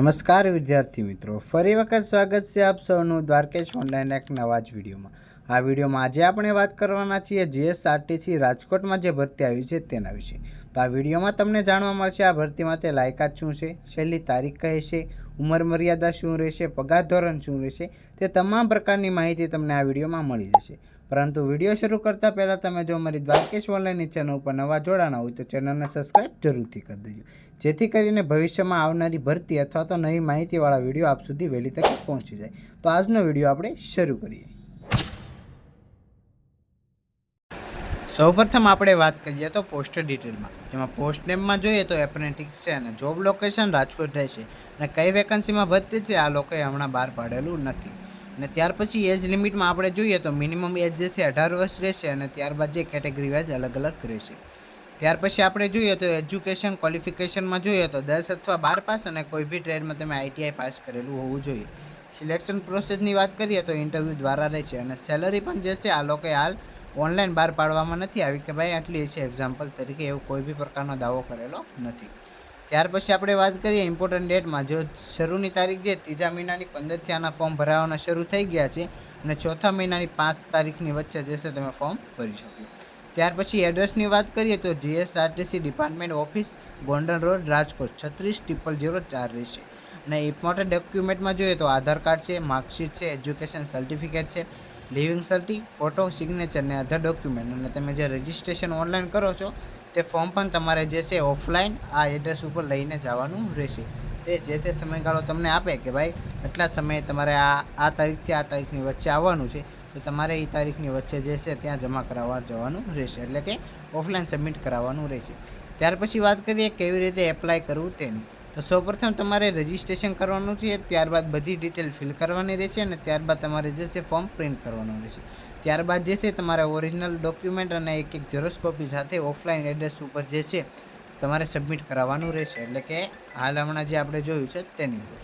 નમસ્કાર વિદ્યાર્થી મિત્રો. ફરી વખત સ્વાગત છે આપ સૌનું દ્વારકેશ ઓનલાઈન એક નવા જ વિડીયોમાં. આ વિડીયોમાં આજે આપણે વાત કરવાના છીએ જીએસઆરટીસી રાજકોટમાં જે ભરતી આવી છે તેના વિશે. તો આ વિડીયોમાં તમને જાણવા મળશે આ ભરતી માટે લાયકાત શું છે, છેલ્લી તારીખ કહે છે, ઉંમર મર્યાદા શું રહેશે, પગાર ધોરણ શું રહેશે, તે તમામ પ્રકારની માહિતી તમને આ વિડીયોમાં મળી જશે. પરંતુ વીડિયો શરૂ કરતાં પહેલાં તમે જો અમારી દ્વારકેશ ઓનલાઈનની ચેનલ ઉપર નવા જોડાના હોય તો ચેનલને સબસ્ક્રાઈબ જરૂરથી કરી દેજો. જેથી કરીને ભવિષ્યમાં આવનારી ભરતી અથવા તો નવી માહિતીવાળા વીડિયો આપ સુધી વહેલી તકે પહોંચી જાય. તો આજનો વીડિયો આપણે શરૂ કરીએ. સૌપ્રથમ આપણે વાત કરીએ તો પોસ્ટ ડિટેલમાં જેમાં પોસ્ટ નેમમાં જોઈએ તો એપ્રેન્ટિક્સ છે અને જોબ લોકેશન રાજકોટ રહેશે અને કઈ વેકન્સીમાં ભરતી છે આ લોકોએ હમણાં બહાર પાડેલું નથી. અને ત્યાર પછી એજ લિમિટમાં આપણે જોઈએ તો મિનિમમ એજ જે છે અઢાર વર્ષ રહેશે અને ત્યારબાદ જે કેટેગરી વાઇઝ અલગ અલગ રહેશે. ત્યાર પછી આપણે જોઈએ તો એજ્યુકેશન ક્વોલિફિકેશનમાં જોઈએ તો દસ અથવા બાર પાસ અને કોઈ બી ટ્રેડમાં તમે આઈટીઆઈ પાસ કરેલું હોવું જોઈએ. સિલેક્શન પ્રોસેસની વાત કરીએ તો ઇન્ટરવ્યૂ દ્વારા રહેશે અને સેલરી પણ જે છે આ લોકોએ હાલ ઓનલાઈન બહાર પાડવામાં નથી આવી કે ભાઈ આટલી છે એક્ઝામ્પલ તરીકે એવું કોઈ બી પ્રકારનો દાવો કરેલો નથી. ત્યાર પછી આપણે વાત કરીએ ઇમ્પોર્ટન્ટ ડેટમાં જો શરૂની તારીખ જે ત્રીજા મહિનાની પંદરથી આના ફોર્મ ભરાવાના શરૂ થઈ ગયા છે અને ચોથા મહિનાની પાંચ તારીખની વચ્ચે જે છે તમે ફોર્મ ભરી શકો. ત્યાર પછી એડ્રેસની વાત કરીએ તો GSRTC department office Gondal road Rajkot, છત્રીસ ટ્રિપલ ઝીરો ચાર રહેશે. અને ઇમ્પોર્ટન્ટ ડોક્યુમેન્ટમાં જોઈએ તો આધાર કાર્ડ છે માર્કશીટ છે એજ્યુકેશન સર્ટિફિકેટ છે લિવિંગ સર્ટી, ફોટો સિગ્નેચર ને અધર ડોક્યુમેન્ટ અને તમે જે રજિસ્ટ્રેશન ઓનલાઈન કરો છો, તે ફોર્મ પણ તમારે જે છે ઓફલાઈન આ એડ્રેસ ઉપર લઈને જવાનું રહેશે. તે જે તે સમયગાળો તમને આપે કે ભાઈ એટલા સમયે તમારે આ આ તારીખથી આ તારીખની વચ્ચે આવવાનું છે, તો તમારે એ તારીખની વચ્ચે જે છે ત્યાં જમા કરાવવા જવાનું રહેશે. એટલે કે ઓફલાઈન સબમિટ કરાવવાનું રહેશે. ત્યાર પછી વાત કરીએ કેવી રીતે એપ્લાય કરવું તેની. તો સૌપ્રથમ તમારે રજિસ્ટ્રેશન કરવાનું છે, ત્યારબાદ બધી ડિટેલ ફિલ કરવાની રહેશે અને ત્યારબાદ તમારે જે છે ફોર્મ પ્રિન્ટ કરવાનું રહેશે. ત્યારબાદ જે છે તમારે ઓરિજિનલ ડોક્યુમેન્ટ અને એક એક ઝેરોક્ષ કોપી સાથે ઓફલાઈન એડ્રેસ ઉપર જે છે તમારે સબમિટ કરાવવાનું રહેશે. એટલે કે હાલ હમણાં જે આપણે જોયું છે તેની ઉપર.